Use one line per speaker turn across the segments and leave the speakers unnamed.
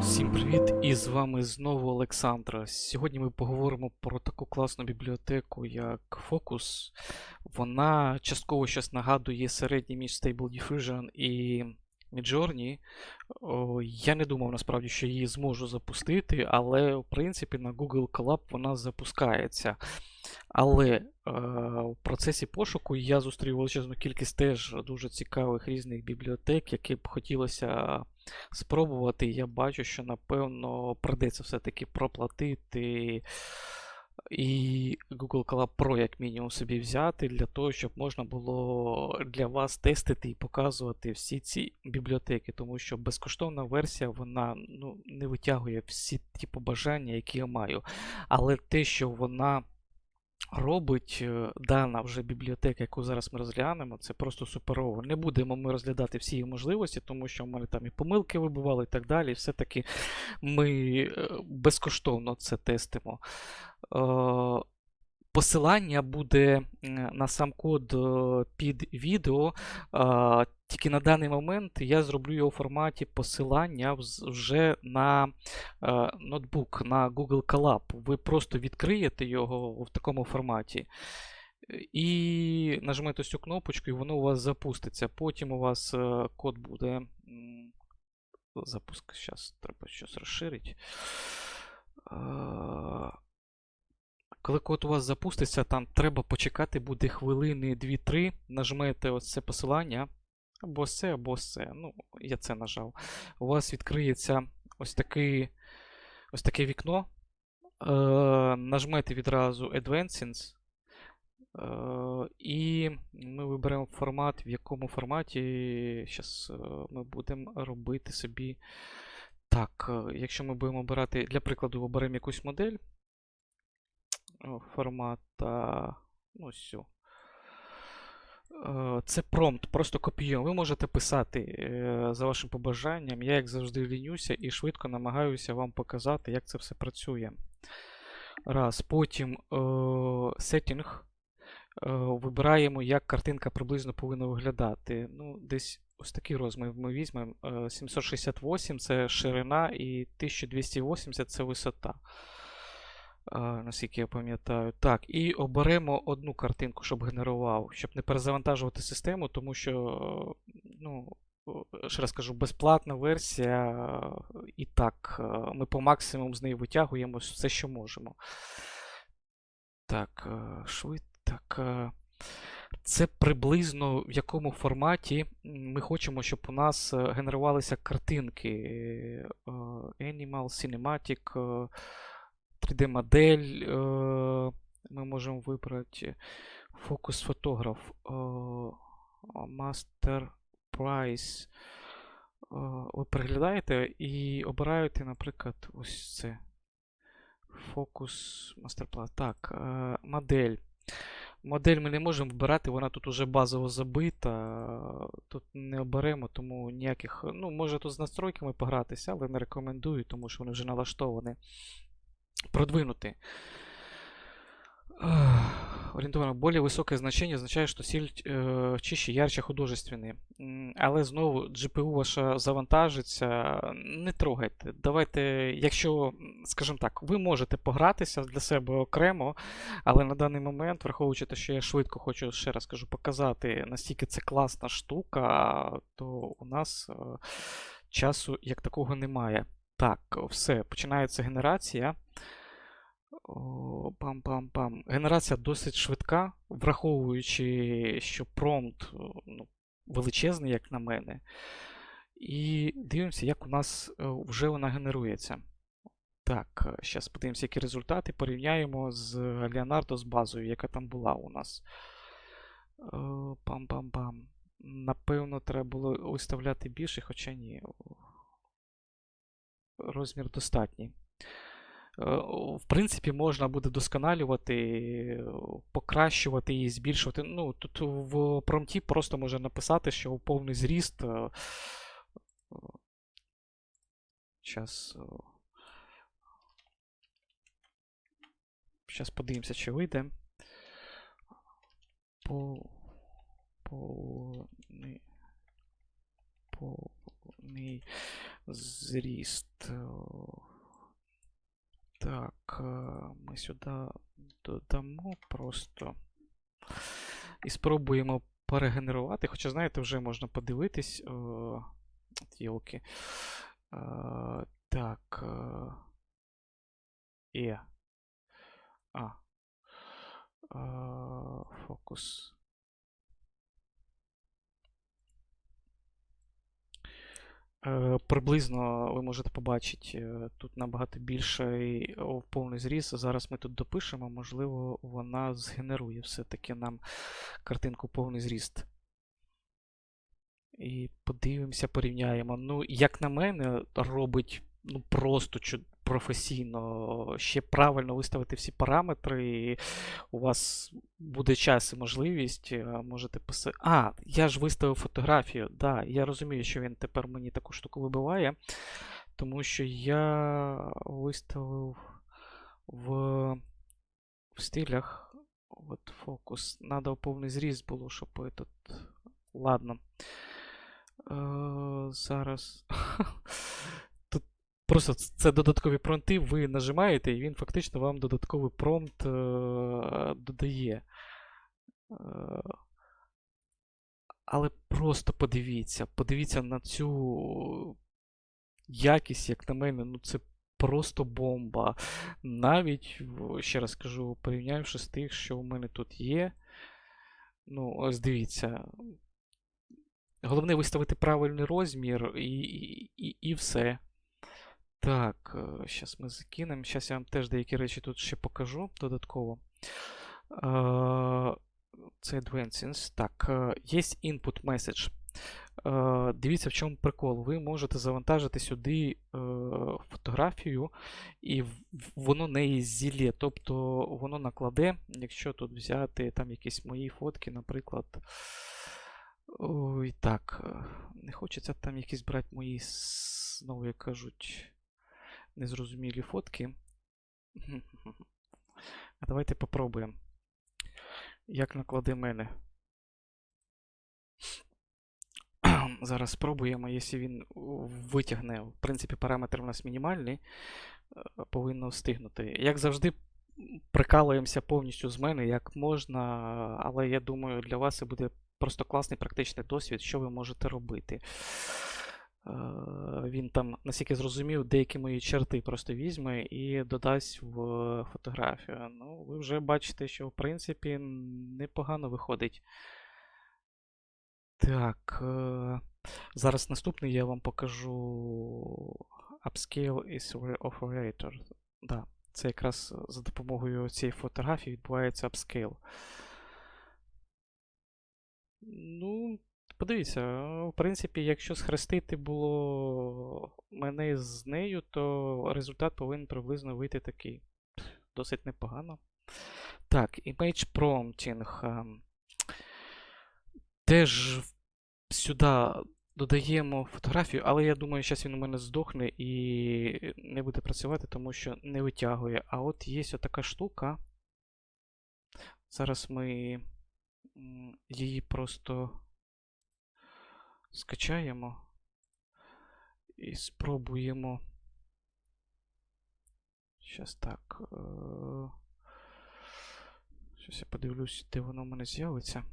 Всім привіт! І з вами знову Олександра. Сьогодні ми поговоримо про таку класну бібліотеку, як Focus. Вона частково щось нагадує середній між Stable Diffusion і Midjourney. Я не думав насправді, що її зможу запустити, але в принципі на Google Colab вона запускається. Але е, в процесі пошуку я зустрів величезну кількість теж дуже цікавих різних бібліотек, які б хотілося спробувати. Я бачу, що напевно придеться все-таки проплатити і Google Colab Pro як мінімум собі взяти для того, щоб можна було для вас тестити і показувати всі ці бібліотеки, тому що безкоштовна версія вона ну, не витягує всі ті побажання, які я маю. Але те, що вона робить е, дана вже бібліотека, яку зараз ми розглянемо, це просто суперово. Не будемо ми розглядати всі її можливості, тому що в мене там і помилки вибивали і так далі. І все-таки ми е, безкоштовно це тестимо. Е, Посилання буде на сам код під відео. Тільки на даний момент я зроблю його в форматі посилання вже на е, ноутбук, на Google Colab. Ви просто відкриєте його в такому форматі. І нажмете цю кнопочку, і воно у вас запуститься. Потім у вас е, код буде. Запуск. Зараз треба щось розширити. Е, коли код у вас запуститься, там треба почекати буде хвилини 2-3. Нажмете це посилання. Або це, або це. Ну, я це нажав. У вас відкриється ось такий, ось таке вікно. Е, нажмете відразу Advanced. Е, і ми виберемо формат, в якому форматі зараз ми будемо робити собі. Так, е, якщо ми будемо обирати, для прикладу, оберемо якусь модель формата. Ну, все. Це промпт, просто копіюємо. Ви можете писати е, за вашим побажанням. Я, як завжди, лінюся і швидко намагаюся вам показати, як це все працює. Раз. Потім е, setting. Е, Вибираємо, як картинка приблизно повинна виглядати. Ну, десь ось такий розмір ми візьмемо. Е, 768 це ширина і 1280 це висота. Наскільки я пам'ятаю. Так, і оберемо одну картинку, щоб генерував, щоб не перезавантажувати систему, тому що, ну, ще раз кажу, безплатна версія, е, і так, е, ми по максимуму з неї витягуємо все, що можемо. Так, е, швид, так. е, Це приблизно в якому форматі ми хочемо, щоб у нас е, генерувалися картинки. Е, Animal, Cinematic. Е, 3D-модель е, ми можемо вибрати фокус фотограф, Master Price. Е, Ви переглядаєте і обираєте, наприклад, ось це. Фокус Master Так, модель. Модель ми не можемо вибирати, вона тут уже базово забита. Тут не оберемо, тому ніяких. Ну, може тут з настройками погратися, але не рекомендую, тому що вони вже налаштовані продвинутый. Орієнтовано более високе значення означає, що сіль е, чище, ярче художественний. Але знову GPU ваша завантажиться. Не трогайте. Давайте, якщо, скажімо так, ви можете погратися для себе окремо, але на даний момент, враховуючи те, що я швидко хочу ще раз кажу, показати, настільки це класна штука, то у нас е, часу як такого немає. Так, все, починається генерація. Пам-пам-пам. Генерація досить швидка, враховуючи, що промпт ну, величезний, як на мене. І дивимося, як у нас е, вже вона генерується. Так, зараз подивимося, які результати. Порівняємо з Leonardo з базою, яка там була у нас. Е, Пам-пам-пам. Напевно, треба було виставляти більше, хоча ні. Розмір достатній. Е, В принципі, можна буде досконалювати, е, покращувати і збільшувати. Ну, тут в промпті просто може написати, що повний зріст. Зараз. Зараз подивимося, чи вийде. По. Повний. Повний Зріст. Так, е, ми сюди додамо просто. І спробуємо перегенерувати. Хоча, знаєте, вже можна подивитись. О, Тілки. Е, Так. е, Е. А. Е, Фокус. Приблизно ви можете побачити е, тут набагато більший повний зріз. Зараз ми тут допишемо, можливо, вона згенерує все-таки нам картинку повний зріст. І подивимося, порівняємо. Ну, як на мене, робить ну, просто чу- професійно. Ще правильно виставити всі параметри. І у вас буде час і можливість. е, Можете писати. А, я ж виставив фотографію. Да, я розумію, що він тепер мені таку штуку вибиває. Тому що я виставив в, в стилях. От фокус. Надо повний зріз було, щоб этот. Ладно. Е, зараз. Просто це додаткові промпти, ви нажимаєте, і він фактично вам додатковий промпт е, додає. Е, але просто подивіться, подивіться на цю якість, як на мене, ну це просто бомба. Навіть, ще раз кажу, порівнявши з тих, що у мене тут є. Ну, ось дивіться. Головне виставити правильний розмір і, і, і, і все. Так, зараз ми закинемо. Зараз я вам теж деякі речі тут ще покажу додатково. Е, Це Advanced. Так, е, є input message. Дивіться, в чому прикол. Ви можете завантажити сюди фотографію, і воно не зілє. Тобто воно накладе, якщо тут взяти там якісь мої фотки, наприклад. Ой, так. Не хочеться там якісь брати мої, знову як кажуть, незрозумілі фотки. А давайте попробуємо. Як накладе мене. Зараз спробуємо, якщо він витягне. В принципі, параметр у нас мінімальний, е, повинно встигнути. Як завжди, прикалуємося повністю з мене, як можна, але я думаю, для вас це буде просто класний практичний досвід, що ви можете робити. Е, Він там, наскільки зрозумів, деякі мої черти просто візьме і додасть в фотографію. Ну, ви вже бачите, що в принципі непогано виходить. Так. е, Зараз наступний я вам покажу Upscale is Operator. Да, це якраз за допомогою цієї фотографії відбувається upscale. Ну, подивіться, в принципі, якщо схрестити було мене з нею, то результат повинен приблизно вийти такий. Досить непогано. Так, Image Prompting. ем, Теж сюди додаємо фотографію, але я думаю, зараз він у мене здохне і не буде працювати, тому що не витягує. А от є така штука. Зараз ми її просто скачаємо і спробуємо. Зараз так. Зараз я подивлюсь, де воно в мене з'явиться.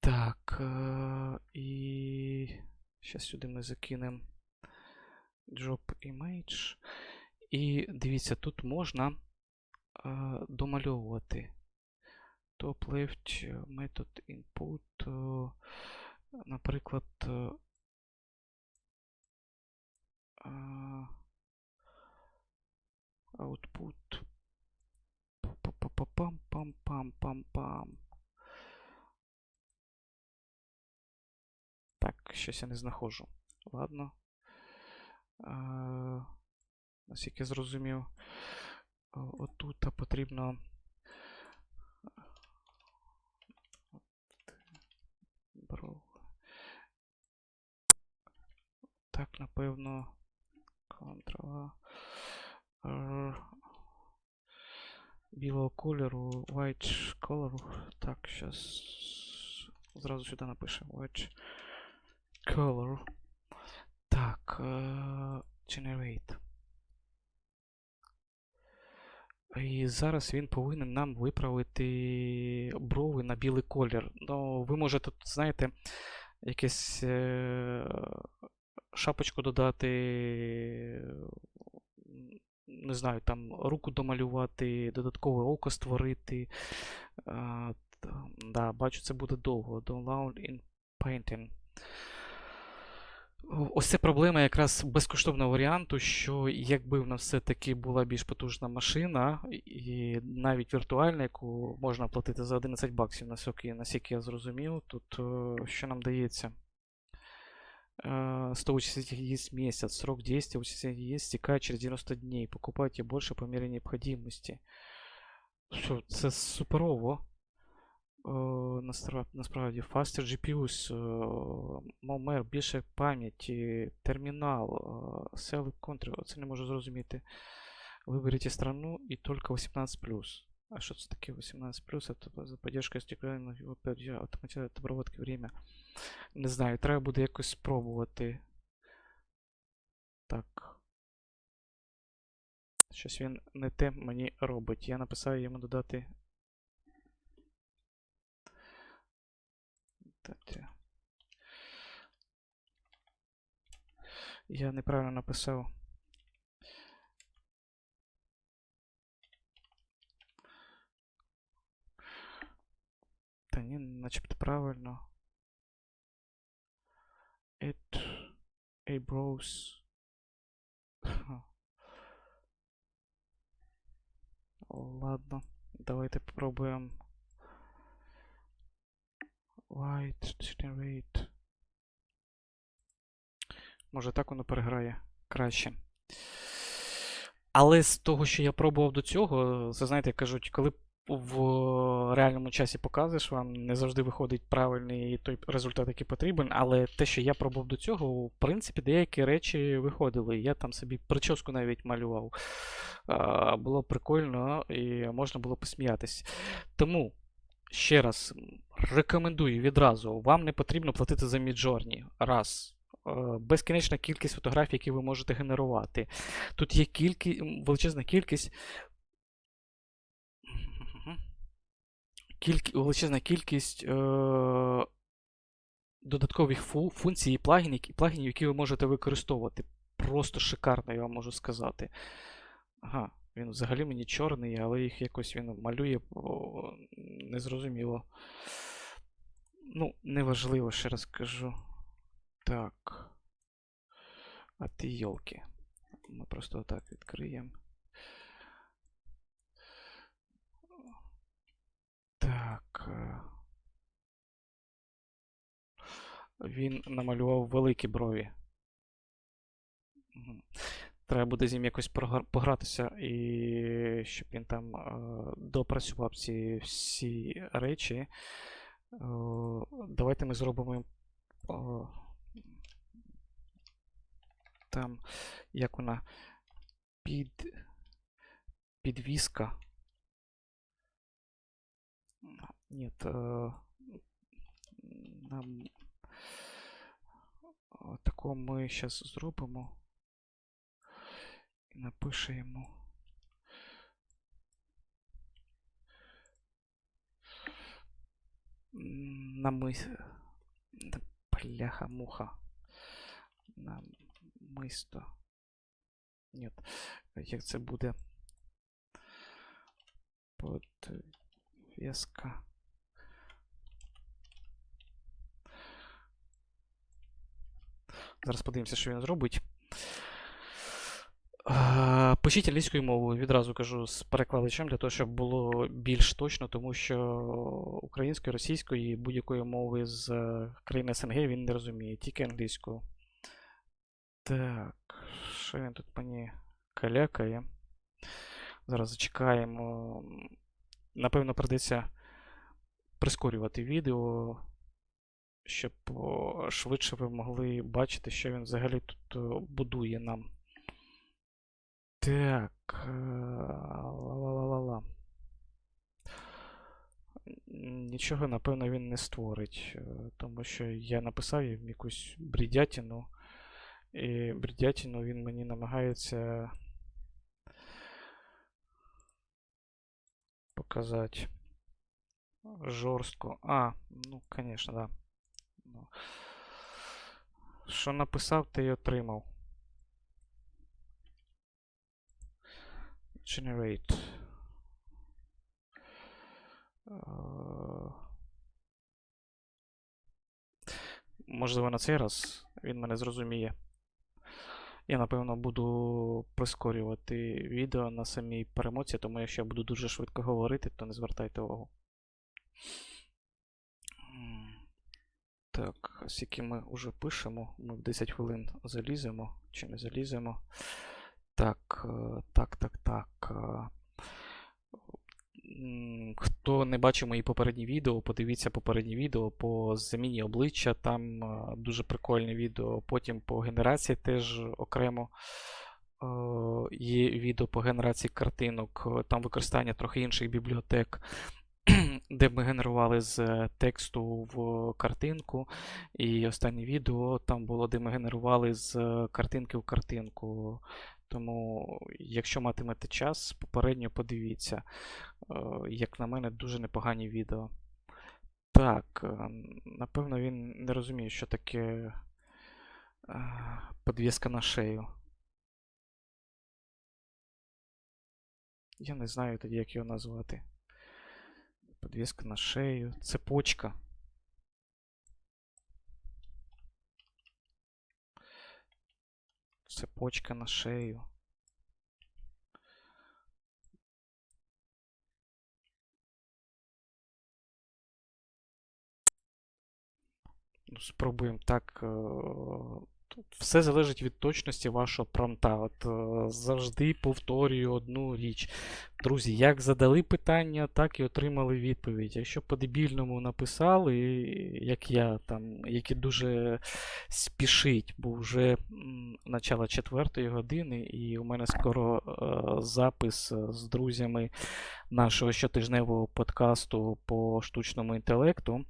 Так, е, і зараз сюди ми закинемо job image. І дивіться, тут можна е, домальовувати. Top left method input. е, Наприклад. е, е, Output. Пам-пам-пам-пам-пам-пам. Так, щось я не знаходжу. Ладно. Е, Наскільки зрозумів, отут потрібно. Бро. Так, напевно. Ctrl. Білого кольору, white кольору. Так, щас. Зразу сюди напишемо. Watch color. Так. е, Generate. І зараз він повинен нам виправити брови на білий колір. Ну, ви можете тут, знаєте, якесь е, шапочку додати, не знаю, там руку домалювати, додаткове око створити. Та- да, бачу, це буде довго. Download in painting. Ось це проблема якраз безкоштовного варіанту, що якби в нас все-таки була більш потужна машина, і навіть віртуальна, яку можна платити за 11 баксів, наскільки, я зрозумів, тут е, що нам дається? Э, 180 есть месяц, срок действия 80 есть, стекает через 90 дней. Покупайте больше по мере необходимости. Що, це суперово. Настра- Насправді, faster GPUs, момер, більше пам'яті, термінал, е, Select Country, оце не можу зрозуміти. Виберіть страну і тільки 18+. А що це таке 18+? Это за поддержка стеклянного автоматизації обработки время. Не знаю, треба буде якось спробувати. Так. Щось він не те мені робить. Я написав йому додати. Дати. Я неправильно написав. Та ні, начебто правильно. It a bros. Ха. Ладно, давайте попробуємо. White generate. Може так воно переграє краще. Але з того, що я пробував до цього, це знаєте, кажуть, коли в реальному часі показуєш, вам не завжди виходить правильний той результат, який потрібен. Але те, що я пробував до цього, в принципі, деякі речі виходили. Я там собі прическу навіть малював. Було прикольно і можна було посміятись. Тому. Ще раз рекомендую відразу, вам не потрібно платити за Midjourney. Раз. Е, Безкінечна кількість фотографій, які ви можете генерувати. Тут є кількі... величезна кількість. Кількі... Величезна кількість е... додаткових фу... функцій і плагінів, плагінів, які ви можете використовувати. Просто шикарно, я вам можу сказати. Ага, він взагалі мені чорний, але їх якось він малює незрозуміло. Ну, неважливо, ще раз кажу. Так. А ти йолки. Ми просто отак відкриємо. Так. е. Він намалював великі брові. Треба буде з ним якось погратися, і щоб він там е, допрацював ці всі речі. Е, давайте ми зробимо там, як вона під, підвіска. Ні, е, нам такого ми зараз зробимо. І напишемо. Намис... Бляха-муха. Намисто. Ні. Як це буде? Подвеска. Зараз подивимося, що він зробить. Пишіть англійською мовою, відразу кажу з перекладачем, для того, щоб було більш точно, тому що українською, російською і будь-якої мови з е, країни СНГ він не розуміє, тільки англійською. Так, що він тут мені калякає? Зараз зачекаємо. Напевно, придеться прискорювати відео, щоб швидше ви могли бачити, що він взагалі тут будує нам. Так. е, Ла-ла-ла-ла-ла. нічого, напевно, він не створить, е, тому що я написав їм якусь бредятину, і бредятину він мені намагається показати жорстко. А, ну, звісно, да. Ну, Що написав, те й отримав. Generate. Е, Можливо, на цей раз він мене зрозуміє. Я, напевно, буду прискорювати відео на самій перемоці, тому якщо я буду дуже швидко говорити, то не звертайте увагу. Так, а скільки ми вже пишемо, ми в 10 хвилин заліземо чи не заліземо. Так, е, так, так, так. е, Хто не бачив мої попередні відео, подивіться попередні відео по заміні обличчя. Там е, дуже прикольне відео. Потім по генерації теж окремо є відео по генерації картинок. Там використання трохи інших бібліотек, де ми генерували з тексту в картинку. І останнє відео там було, де ми генерували з картинки в картинку. Тому, якщо матимете час, попередньо подивіться. Е, Як на мене, дуже непогані відео. Так, е, напевно, він не розуміє, що таке е, подвіска на шею. Я не знаю тоді, як його назвати. Подвіска на шею. Цепочка. Цепочка на шею. Ну, Спробуємо так. Тут все залежить від точності вашого промпта. От е, завжди повторюю одну річ. Друзі, як задали питання, так і отримали відповідь. Якщо по-дебільному написали, як я там, які дуже спішить, бо вже начало четвертої години, і у мене скоро е, запис е, з друзями нашого щотижневого подкасту по штучному інтелекту.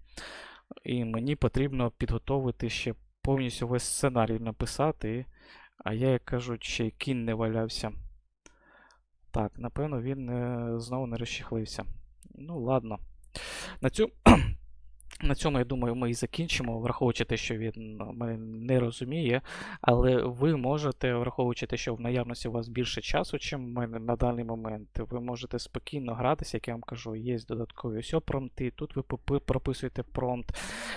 І мені потрібно підготовити ще повністю весь сценарій написати. А я, як кажуть, ще й кінь не валявся. Так, напевно, він е, знову не розчехлився. Ну, ладно. На цю... На цьому, я думаю, ми і закінчимо, враховуючи те, що він мене не розуміє. Але ви можете, враховуючи те, що в наявності у вас більше часу, ніж в мене на даний момент, ви можете спокійно гратися, як я вам кажу, є додаткові ось промпти. Тут ви прописуєте промпт.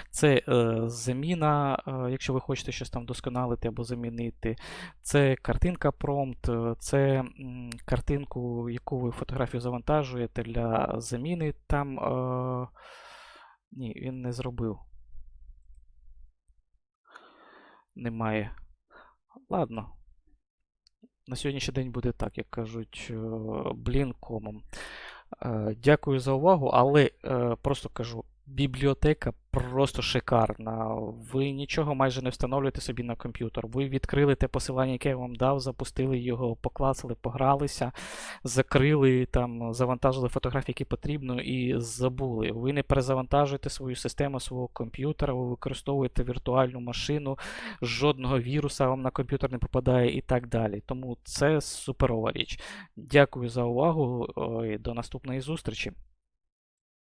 Це е, заміна, е, якщо ви хочете щось там вдосконалити або замінити. Це картинка промпт, е, це м, картинку, яку ви фотографію завантажуєте для заміни. Там. Е, ні, він не зробив. Немає. Ладно. На сьогоднішній день буде так, як кажуть, е, блін комом. Е, Дякую за увагу, але е, просто кажу, бібліотека просто шикарна. Ви нічого майже не встановлюєте собі на комп'ютер. Ви відкрили те посилання, яке я вам дав, запустили його, поклацали, погралися, закрили, там, завантажили фотографії, які потрібно, і забули. Ви не перезавантажуєте свою систему свого комп'ютера, ви використовуєте віртуальну машину, жодного віруса вам на комп'ютер не попадає і так далі. Тому це суперова річ. Дякую за увагу. і До наступної зустрічі.